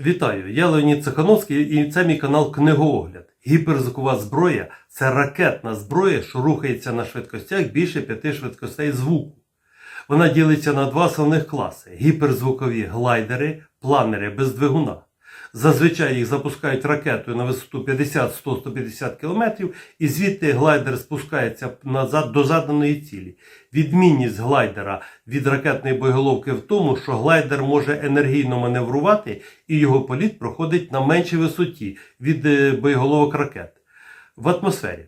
Вітаю, я Леонід Цехановський і це мій канал Книгоогляд. Гіперзвукова зброя це ракетна зброя, що рухається на швидкостях більше п'яти швидкостей звуку. Вона ділиться на два основних класи: гіперзвукові глайдери, планери без двигуна. Зазвичай їх запускають ракетою на висоту 50-100-150 км, і звідти глайдер спускається назад до заданої цілі. Відмінність глайдера від ракетної боєголовки в тому, що глайдер може енергійно маневрувати і його політ проходить на меншій висоті від е, боєголовок ракет в атмосфері.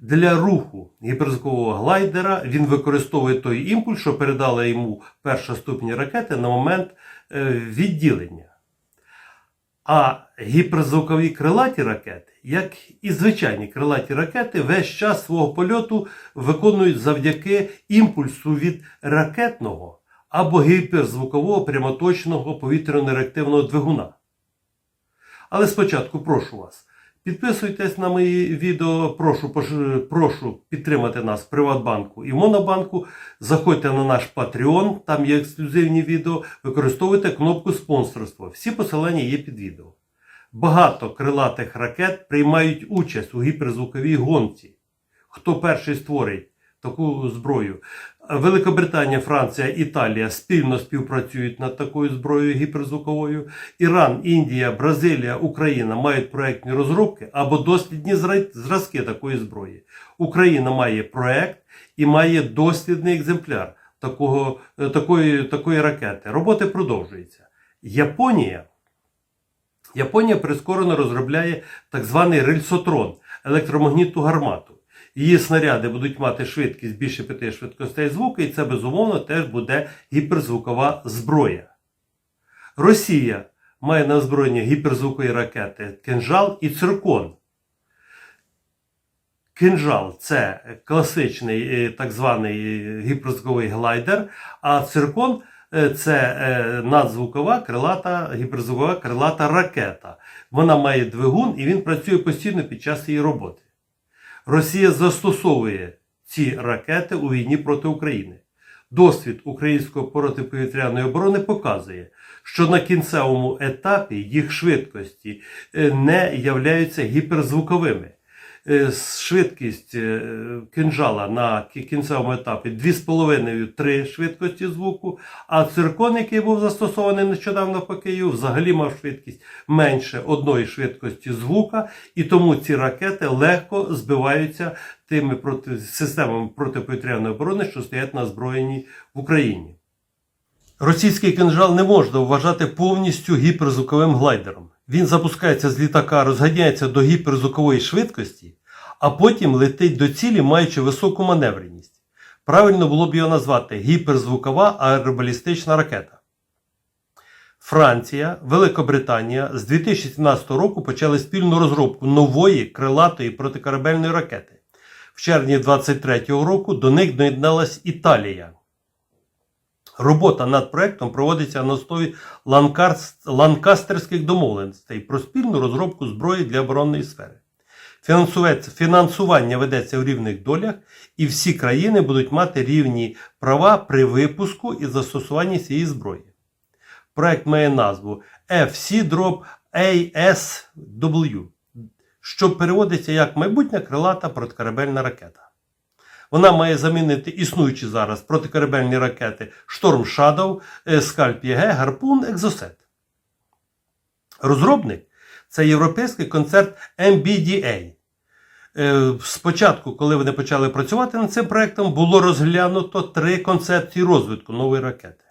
Для руху гіперзвукового глайдера він використовує той імпульс, що передала йому перша ступінь ракети на момент е, відділення. А гіперзвукові крилаті ракети, як і звичайні крилаті ракети, весь час свого польоту виконують завдяки імпульсу від ракетного або гіперзвукового прямоточного повітряно-реактивного двигуна. Але спочатку прошу вас, підписуйтесь на мої відео, прошу, прошу підтримати нас в Приватбанку і Монобанку. Заходьте на наш Patreon, там є ексклюзивні відео, використовуйте кнопку спонсорства. Всі посилання є під відео. Багато крилатих ракет приймають участь у гіперзвуковій гонці. Хто перший створить таку зброю? Великобританія, Франція, Італія спільно співпрацюють над такою зброєю гіперзвуковою. Іран, Індія, Бразилія, Україна мають проектні розробки або дослідні зразки такої зброї. Україна має проект і має дослідний екземпляр такого, е, такої, такої ракети. Роботи продовжуються. Японія. Японія прискорено розробляє так званий рельсотрон електромагнітну гармату. Її снаряди будуть мати швидкість більше п'яти швидкостей звуку, і це безумовно теж буде гіперзвукова зброя. Росія має на озброєння гіперзвукові ракети Кинжал і Циркон. Кинжал це класичний е, так званий е, гіперзвуковий глайдер, а циркон е, це надзвукова крилата, гіперзвукова крилата ракета. Вона має двигун і він працює постійно під час її роботи. Росія застосовує ці ракети у війні проти України. Досвід української протиповітряної оборони показує, що на кінцевому етапі їх швидкості е, не являються гіперзвуковими. Е, Швидкість е, кинжала на кінцевому етапі 2,5-3 швидкості звуку, а циркон, який був застосований нещодавно по Києву, взагалі мав швидкість менше одної швидкості звука, і тому ці ракети легко збиваються тими проти, системами протиповітряної оборони, що стоять на озброєнні в Україні. Російський кинжал не можна вважати повністю гіперзвуковим глайдером. Він запускається з літака, розганяється до гіперзвукової швидкості, а потім летить до цілі, маючи високу маневреність. Правильно було б його назвати гіперзвукова аеробалістична ракета. Франція, Великобританія з 2017 року почали спільну розробку нової крилатої протикорабельної ракети. В червні 2023 року до них доєдналась Італія. Робота над проектом проводиться на основі ланкастерських домовленостей про спільну розробку зброї для оборонної сфери. Фінансування ведеться в рівних долях, і всі країни будуть мати рівні права при випуску і застосуванні цієї зброї. Проект має назву FC-ASW, що переводиться як майбутня крилата протикорабельна ракета. Вона має замінити існуючі зараз протикорабельні ракети Шторм Shadow, е, Скальп ЄГ, Гарпун, Екзосет. Розробник це європейський концерт MBDA. Е, Спочатку, коли вони почали працювати над цим проектом, було розглянуто три концепції розвитку нової ракети.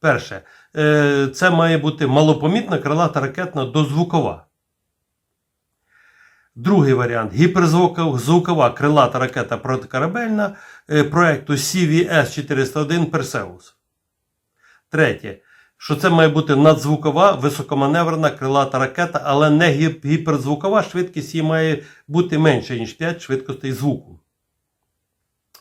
Перше, е, це має бути малопомітна крилата ракетна дозвукова. Другий варіант гіперзвукова крилата ракета протикорабельна е, проекту CVS-401 Perseus. Третє, що це має бути надзвукова високоманеврена крилата ракета, але не гіперзвукова, швидкість її має бути менше, ніж 5 швидкостей звуку.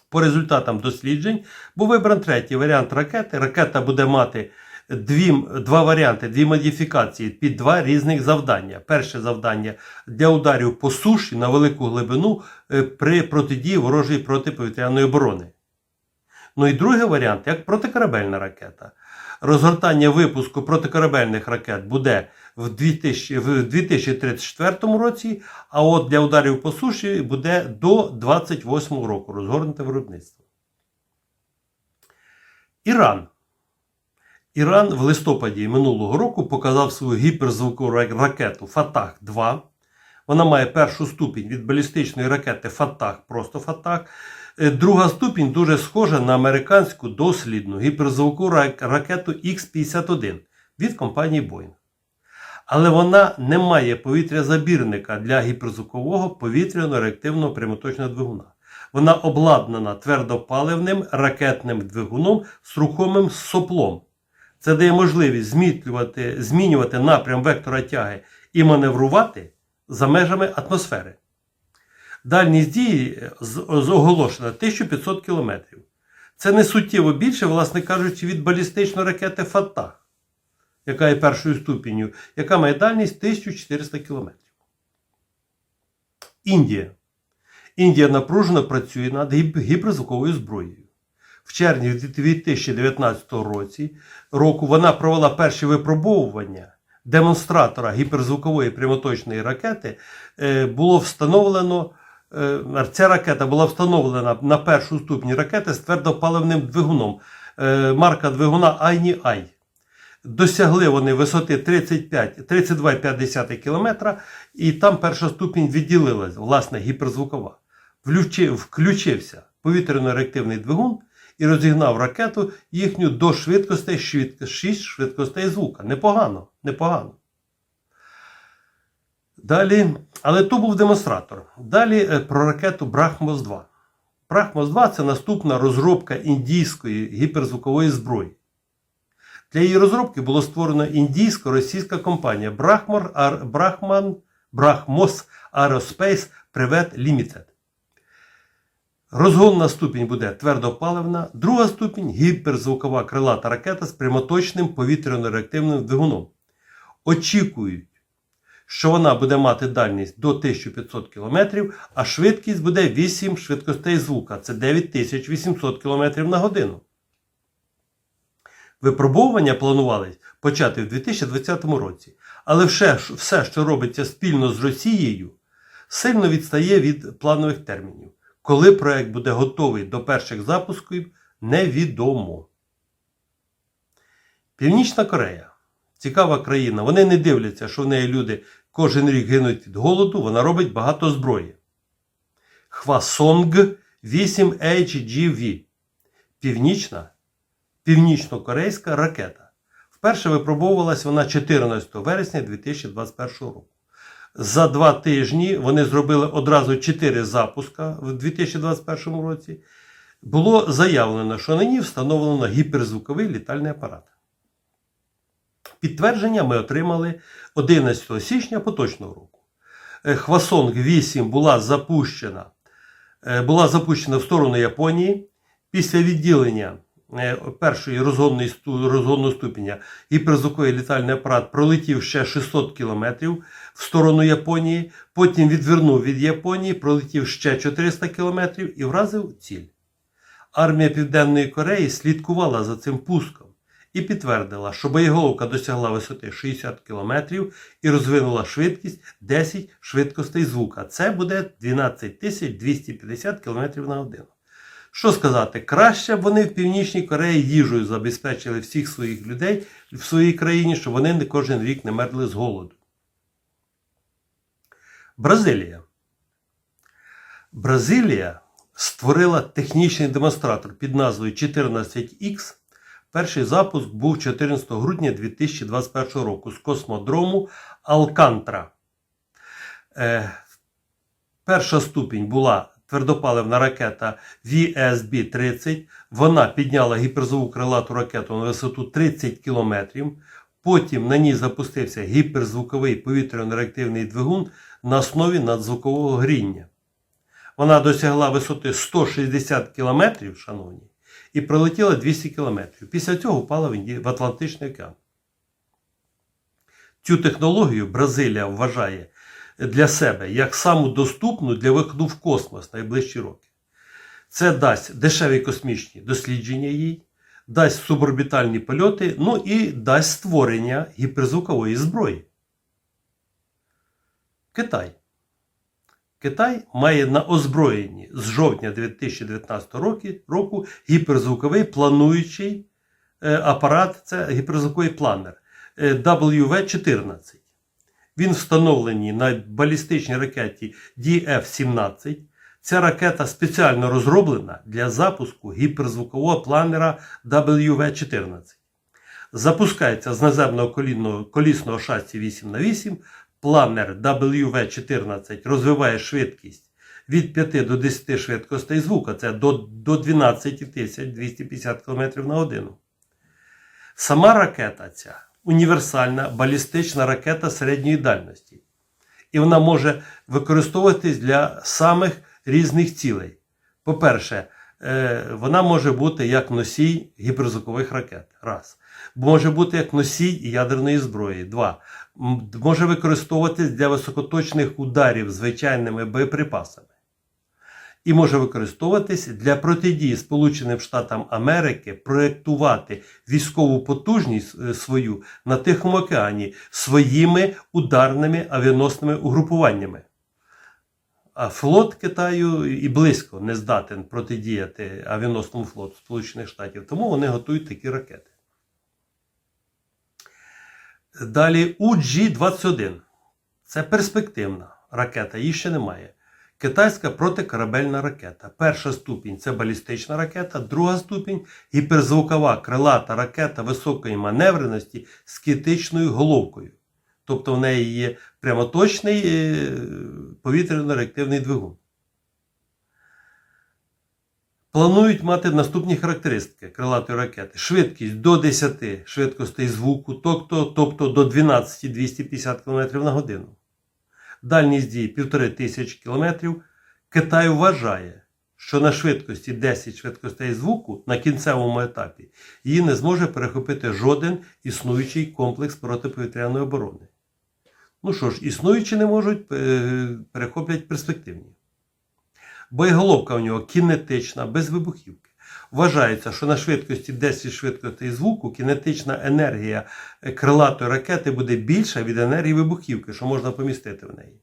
По результатам досліджень був вибран третій варіант ракети. Ракета буде мати дві, два варіанти, дві модифікації під два різних завдання. Перше завдання для ударів по суші на велику глибину е, при протидії ворожої протиповітряної оборони. Ну і другий варіант як протикорабельна ракета. Розгортання випуску протикорабельних ракет буде в 2000 в 2034 році, а от для ударів по суші буде до 28 року розгорнуте виробництво. Іран. Іран в листопаді минулого року показав свою гіперзвукову ракету Фатах 2. Вона має першу ступінь від балістичної ракети Фатах, просто Фатах. Е, Друга ступінь дуже схожа на американську дослідну гіперзвукову ракету Х-51 від компанії Boeing. Але вона не має повітрязабірника для гіперзвукового повітряно-реактивного прямоточного двигуна. Вона обладнана твердопаливним ракетним двигуном з рухомим соплом. Це дає можливість змінювати, змінювати напрям вектора тяги і маневрувати за межами атмосфери. Дальність дії з- оголошена 1500 км. Це не суттєво більше, власне кажучи, від балістичної ракети Фатах, яка є першою ступінню, яка має дальність 1400 км. Індія. Індія напружено працює над гіп- гіперзвуковою зброєю. В червні 2019 році, року вона провела перші випробовування демонстратора гіперзвукової прямоточної ракети. Е, Було встановлено, е, ця ракета була встановлена на першу ступінь ракети з твердопаливним двигуном. Е, Марка двигуна Айні Ай. Досягли вони висоти 32,5 км, і там перша ступінь відділилась, власне, гіперзвукова. Включився повітряно-реактивний двигун і розігнав ракету їхню до швидкостей 6 швидкостей звука. Непогано, непогано. Далі, але то був демонстратор. Далі е, про ракету Брахмос 2. Брахмос 2 це наступна розробка індійської гіперзвукової зброї. Для її розробки було створено індійсько-російська компанія Brahmor, Ar, Brahman, Brahmos Aerospace Privet Limited. Розгонна ступінь буде твердопаливна, друга ступінь гіперзвукова крилата ракета з прямоточним повітряно-реактивним двигуном. Очікують, що вона буде мати дальність до 1500 км, а швидкість буде 8 швидкостей звука. Це 9800 км на годину. Випробовування планували почати в 2020 році, але все, що робиться спільно з Росією, сильно відстає від планових термінів. Коли проект буде готовий до перших запусків, невідомо. Північна Корея цікава країна. Вони не дивляться, що в неї люди кожен рік гинуть від голоду, вона робить багато зброї. Хвасонг 8HGV. Північна північно-корейська ракета. Вперше випробовувалась вона 14 вересня 2021 року. За два тижні вони зробили одразу 4 запуска в 2021 році. Було заявлено, що на ній встановлено гіперзвуковий літальний апарат. Підтвердження ми отримали 11 січня поточного року. Е, Хвасонг 8 була запущена, е, була запущена в сторону Японії після відділення першої розгонної розгонного ступеня гіперзвуковий літальний апарат пролетів ще 600 кілометрів в сторону Японії, потім відвернув від Японії, пролетів ще 400 кілометрів і вразив ціль. Армія Південної Кореї слідкувала за цим пуском і підтвердила, що боєголовка досягла висоти 60 км і розвинула швидкість 10 швидкостей звука. Це буде 12 250 км на годину. Що сказати, краще б вони в Північній Кореї їжею забезпечили всіх своїх людей в своїй країні, щоб вони не кожен рік не мерли з голоду. Бразилія. Бразилія створила технічний демонстратор під назвою 14X. Перший запуск був 14 грудня 2021 року з космодрому Алкантра. Е, перша ступінь була твердопаливна ракета VSB-30. Вона підняла гіперзвук крилату ракету на висоту 30 км. Потім на ній запустився гіперзвуковий повітряно-реактивний двигун на основі надзвукового гріння. Вона досягла висоти 160 км, шановні, і пролетіла 200 км. Після цього впала в Атлантичний океан. Цю технологію Бразилія вважає для себе як саму доступну для виходу в космос найближчі роки. Це дасть дешеві космічні дослідження їй, дасть суборбітальні польоти, ну і дасть створення гіперзвукової зброї. Китай. Китай має на озброєнні з жовтня 2019 року гіперзвуковий плануючий е, апарат, це гіперзвуковий планер е, WV-14. Він встановлений на балістичній ракеті DF-17. Ця ракета спеціально розроблена для запуску гіперзвукового планера WV-14. Запускається з наземного колісного шасі 8х8. Планер WV-14 розвиває швидкість від 5 до 10 швидкостей звука, це до, до 12 250 км на годину. Сама ракета ця універсальна балістична ракета середньої дальності. І вона може використовуватись для самих різних цілей. По-перше, е, вона може бути як носій гіперзвукових ракет. Раз. Може бути як носій ядерної зброї. Два. Може використовуватись для високоточних ударів звичайними боєприпасами. І може використовуватись для протидії Сполученим Штатам Америки проєктувати військову потужність е, свою на Тихому океані своїми ударними авіаносними угрупуваннями. А флот Китаю і близько не здатен протидіяти авіаносному флоту Сполучених Штатів, тому вони готують такі ракети. Далі UG-21. Це перспективна ракета, її ще немає. Китайська протикорабельна ракета. Перша ступінь це балістична ракета, друга ступінь гіперзвукова крилата ракета високої маневреності з китичною головкою. Тобто в неї є прямоточний е, повітряно-реактивний двигун. Планують мати наступні характеристики крилатої ракети. Швидкість до 10 швидкостей звуку, тобто, тобто до 12 250 км на годину. Дальність дії 1500 км. Китай вважає, що на швидкості 10 швидкостей звуку на кінцевому етапі її не зможе перехопити жоден існуючий комплекс протиповітряної оборони. Ну що ж, існуючі не можуть, е, перехоплять перспективні. Боєголовка у нього кінетична, без вибухівки. Вважається, що на швидкості 10 швидкостей звуку кінетична енергія е, крилатої ракети буде більша від енергії вибухівки, що можна помістити в неї.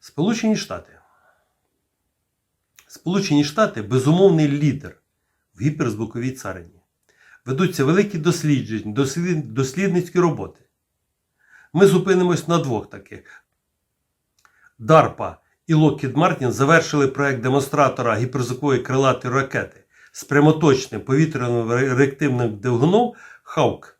Сполучені Штати. Сполучені Штати безумовний лідер в гіперзвуковій царині. Ведуться великі дослідження, дослід- дослідницькі роботи. Ми зупинимось на двох таких. DARPA і Lockheed Martin завершили проект демонстратора гіперзвукової крилатої ракети з прямоточним повітряним реактивним двигуном Hawk.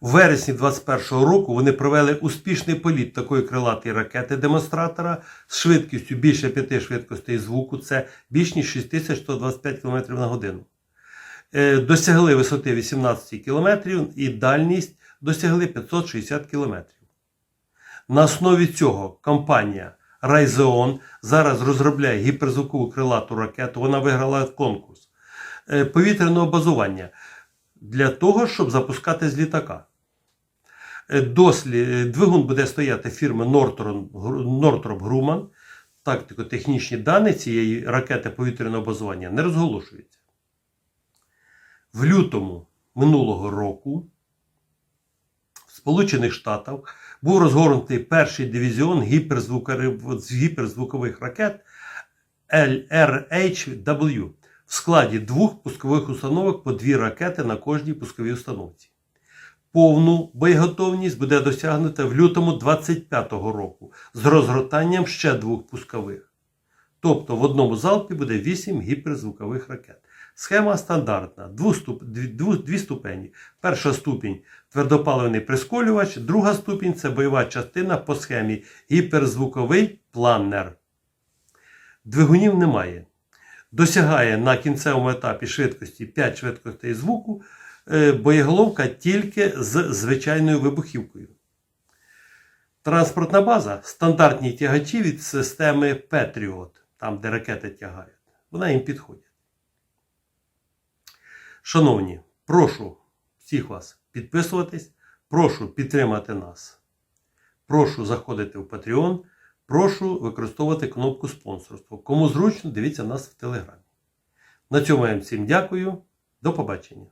У вересні 2021 року вони провели успішний політ такої крилатої ракети демонстратора з швидкістю більше 5 швидкостей звуку, це більш ніж 6125 км на годину. Е, Досягли висоти 18 км і дальність досягли 560 км. На основі цього компанія Raytheon зараз розробляє гіперзвукову крилату ракету. Вона виграла конкурс е, повітряного базування для того, щоб запускати з літака. Е, Дослі... е, Двигун буде стояти Northrop Northrop Grumman. Тактико-технічні дані цієї ракети повітряного базування не розголошуються. В лютому минулого року в Сполучених Штатах був розгорнутий перший дивізіон гіперзвукових ракет LRHW в складі двох пускових установок по дві ракети на кожній пусковій установці. Повну боєготовність буде досягнута в лютому 2025 року з розгортанням ще двох пускових. Тобто в одному залпі буде 8 гіперзвукових ракет. Схема стандартна: дві, ступені. Перша ступінь твердопаливний прискорювач, друга ступінь це бойова частина по схемі гіперзвуковий планер. Двигунів немає. Досягає на кінцевому етапі швидкості 5 швидкостей звуку, е, боєголовка тільки з звичайною вибухівкою. Транспортна база стандартні тягачі від системи Patriot, там де ракети тягають. Вона їм підходить. Шановні, прошу всіх вас підписуватись, прошу підтримати нас. Прошу заходити в Patreon, прошу використовувати кнопку спонсорства. Кому зручно, дивіться нас в Телеграмі. На цьому я вам всім дякую. До побачення.